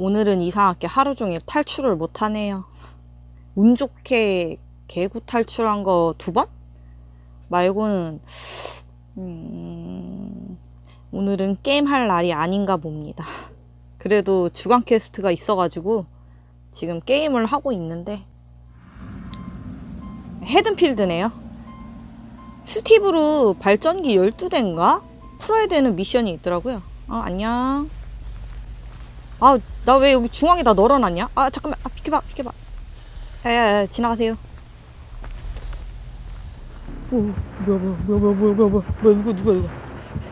오늘은 이상하게 하루 종일 탈출을 못하네요. 운 좋게 개구 탈출한 거 두 번? 말고는, 음, 오늘은 게임할 날이 아닌가 봅니다. 그래도 주간 퀘스트가 있어가지고 지금 게임을 하고 있는데, 헤든필드네요. 스티브로 발전기 12대인가? 풀어야 되는 미션이 있더라고요. 어, 안녕. 아, 나 왜 여기 중앙에 다 널어놨냐? 아, 잠깐만. 아, 비켜봐, 비켜봐. 야, 야, 야, 지나가세요. 오, 뭐야, 뭐야, 뭐야, 뭐야, 뭐야, 뭐야, 뭐야, 누구, 누구야, 누구.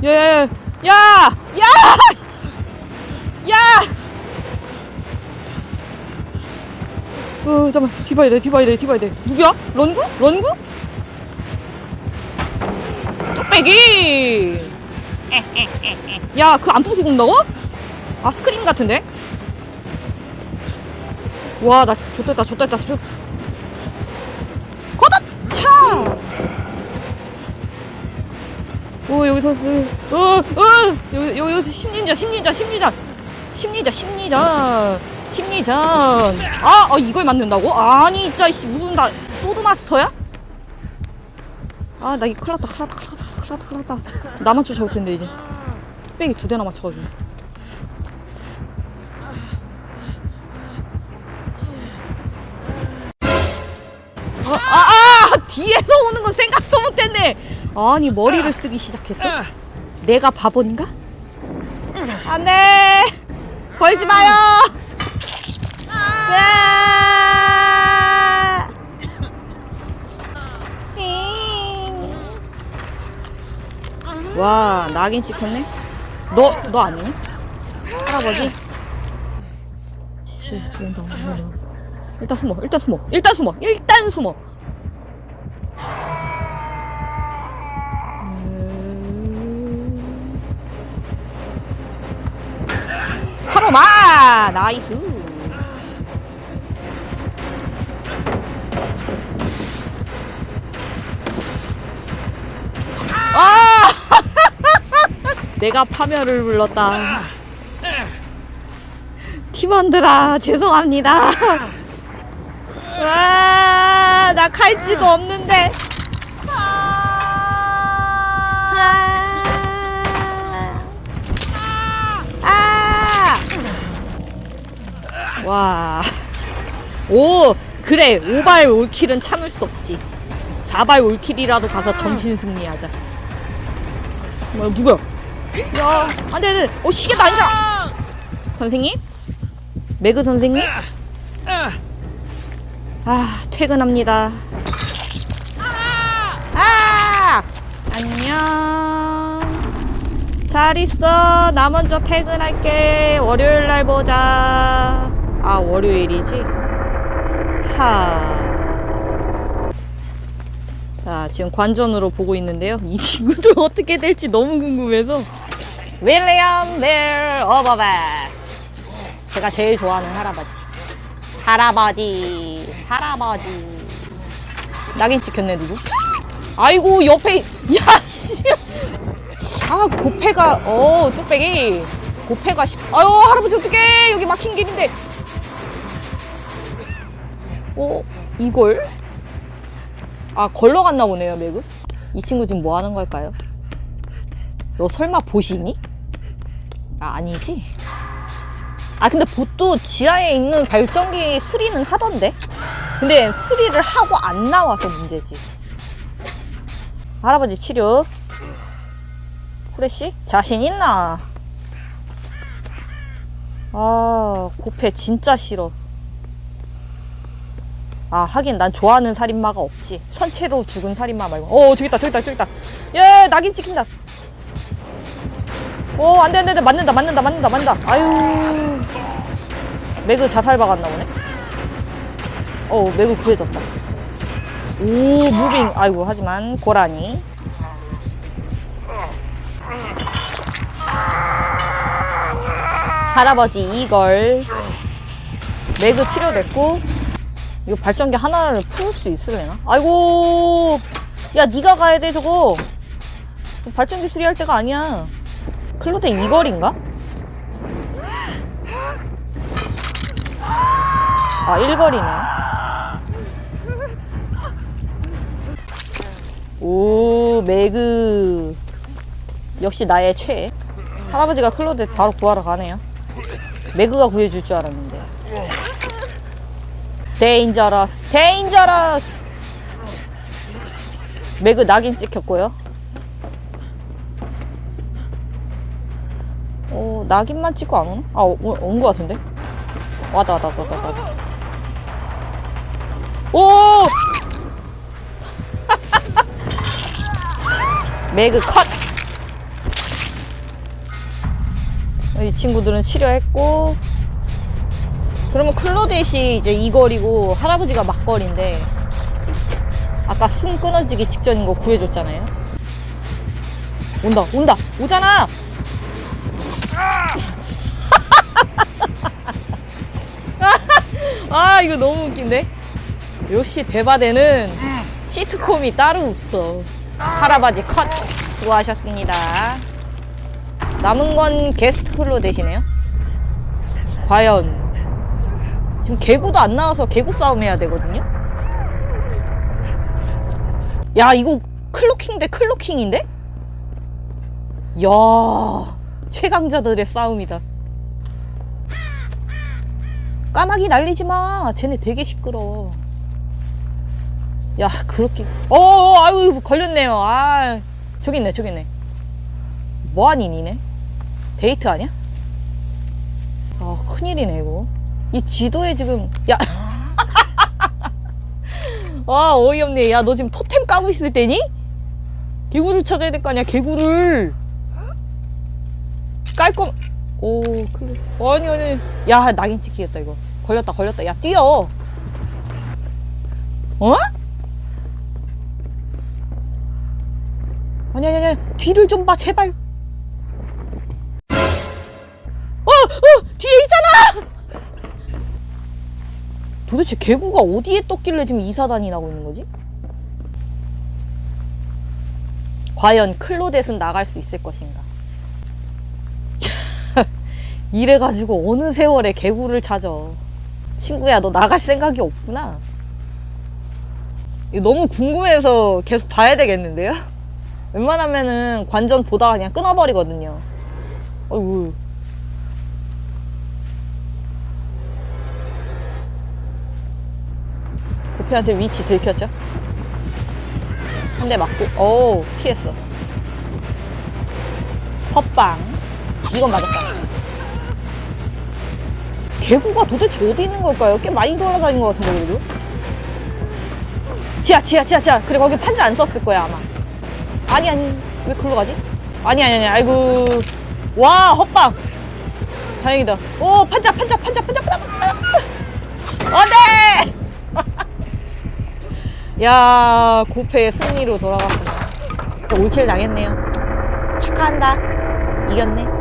야, 야, 야, 야, 야, 씨. 야! 어, 잠깐만. 뒤봐야 돼, 뒤봐야 돼, 뒤봐야 돼. 누구야? 런구? 런구? 뚝배기! 야, 그안 부수고 온다고? 아, 스크린 같은데? 와, 나 좆됐다, 좆됐다, 좆. 걷어! 차! 오, 여기서, 어, 어, 어! 여기, 여기, 여기서 심리전, 심리전, 심리전! 심리전, 심리전! 심리전! 아, 어, 이걸 맞는다고? 아니, 진짜, 씨, 무슨, 나, 소드마스터야? 아, 나 이거 큰일 났다, 큰일 났다, 큰일 났다, 큰일 났다, 큰일 났다. 나만 쫓아올 텐데, 이제. 뚝배기 두 대나 맞춰가지고. 어, 아, 아! 뒤에서 오는 건 생각도 못했네! 아니, 머리를 쓰기 시작했어? 내가 바본가? 안 돼! 걸지 마요! 네! 힝. 와, 낙인 찍혔네? 너, 너 아니니? 할아버지? 오, 온다, 온다, 온다. 일단 숨어, 일단 숨어, 일단 숨어, 일단 숨어. 파로마! 나이스. 아! 내가 파멸을 불렀다. 팀원들아, 죄송합니다. 와, 나 칼지도 없는데. 아! 아! 와. 오, 그래. 오발 올킬은 참을 수 없지. 4발 올킬이라도 가서 정신 승리하자. 뭐야, 누구야? 야, 안 돼, 안 돼. 어, 시계도 아니잖아. 선생님? 매그 선생님? 아, 퇴근합니다. 아! 안녕. 잘 있어. 나 먼저 퇴근할게. 월요일 날 보자. 아, 월요일이지? 하. 자, 지금 관전으로 보고 있는데요. 이 친구들 어떻게 될지 너무 궁금해서. 윌리엄 벨 오버백. 제가 제일 좋아하는 할아버지. 할아버지, 할아버지. 낙인 찍혔네, 누구? 아이고, 옆에, 야, 씨. 아, 고패가, 어, 뚝배기. 고패가, 씨. 아유, 할아버지, 어떡해. 여기 막힌 길인데. 어, 이걸? 아, 걸러갔나 보네요, 매그. 이 친구 지금 뭐 하는 걸까요? 너 설마 보시니? 아, 아니지? 아 근데 보도 지하에 있는 발전기 수리는 하던데? 근데 수리를 하고 안 나와서 문제지. 할아버지 치료. 후레쉬? 자신 있나? 아 고패 진짜 싫어. 아 하긴 난 좋아하는 살인마가 없지. 선체로 죽은 살인마 말고. 어 저기 있다 저기 있다 저기 있다. 예 낙인 찍힌다. 오, 안 돼, 안 돼, 안 돼. 맞는다, 맞는다, 맞는다, 맞는다. 아유. 매그 자살 박았나 보네. 어, 매그 구해졌다. 오, 무빙. 아이고, 하지만, 고라니. 할아버지, 이걸. 매그 치료됐고, 이거 발전기 하나를 풀 수 있으려나? 아이고! 야, 니가 가야 돼, 저거. 발전기 수리할 때가 아니야. 클로데 이걸인가? 아, 일거리네. 오, 매그. 역시 나의 최. 할아버지가 클로드 바로 구하러 가네요. 매그가 구해줄 줄 알았는데. 데인저러스, 데인저러스! 매그 낙인 찍혔고요. 어, 낙인만 찍고 안 오나? 아, 온거 같은데? 왔다, 왔다, 왔다, 왔다. 오! 매그 컷! 이 친구들은 치료했고, 그러면 클로댓이 이제 이거리고 할아버지가 막거리인데, 아까 숨 끊어지기 직전인 거 구해줬잖아요? 온다, 온다, 오잖아! 아, 이거 너무 웃긴데? 역시 대바대는 시트콤이 따로 없어. 할아버지 컷! 수고하셨습니다. 남은 건 게스트 클로댓이네요. 과연. 지금 개구도 안 나와서 개구 싸움 해야 되거든요? 야, 이거 클로킹 대 클로킹인데? 야 최강자들의 싸움이다. 까마귀 날리지 마. 쟤네 되게 시끄러워. 야, 그렇게. 어, 아유, 걸렸네요. 아, 저기 있네, 저기 있네. 뭐하니, 니네? 데이트 아니야? 아, 큰일이네, 이거. 이 지도에 지금, 야. 아, 어이없네. 야, 너 지금 토템 까고 있을 때니? 개구를 찾아야 될 거 아니야, 개구를. 깔 거. 오, 그래. 아니, 아니. 야, 낙인 찍히겠다, 이거. 걸렸다, 걸렸다. 야, 뛰어. 어? 아니, 아니, 아니. 뒤를 좀 봐, 제발. 어, 어, 뒤에 있잖아! 도대체 개구가 어디에 떴길래 지금 이사단이 나고 있는 거지? 과연 클로댓은 나갈 수 있을 것인가? 이래가지고 어느 세월에 개구를 찾아. 친구야, 너 나갈 생각이 없구나. 너무 궁금해서 계속 봐야 되겠는데요? 웬만하면은 관전 보다가 그냥 끊어버리거든요. 어이구. 고피한테 위치 들켰죠? 한 대 맞고, 오, 피했어. 헛방. 이건 맞았다. 개구가 도대체 어디 있는 걸까요? 꽤 많이 돌아다닌 것 같은데, 그래도? 지하, 지하, 지하, 지하. 그래, 거기 판자 안 썼을 거야, 아마. 아니, 아니. 왜 글로 가지? 아니, 아니, 아니. 아이고. 와, 헛방. 다행이다. 오, 판자, 판자, 판자, 판자, 판자, 판자. 안 돼! 야, 고패의 승리로 돌아갔구나. 올킬 당했네요. 축하한다. 이겼네.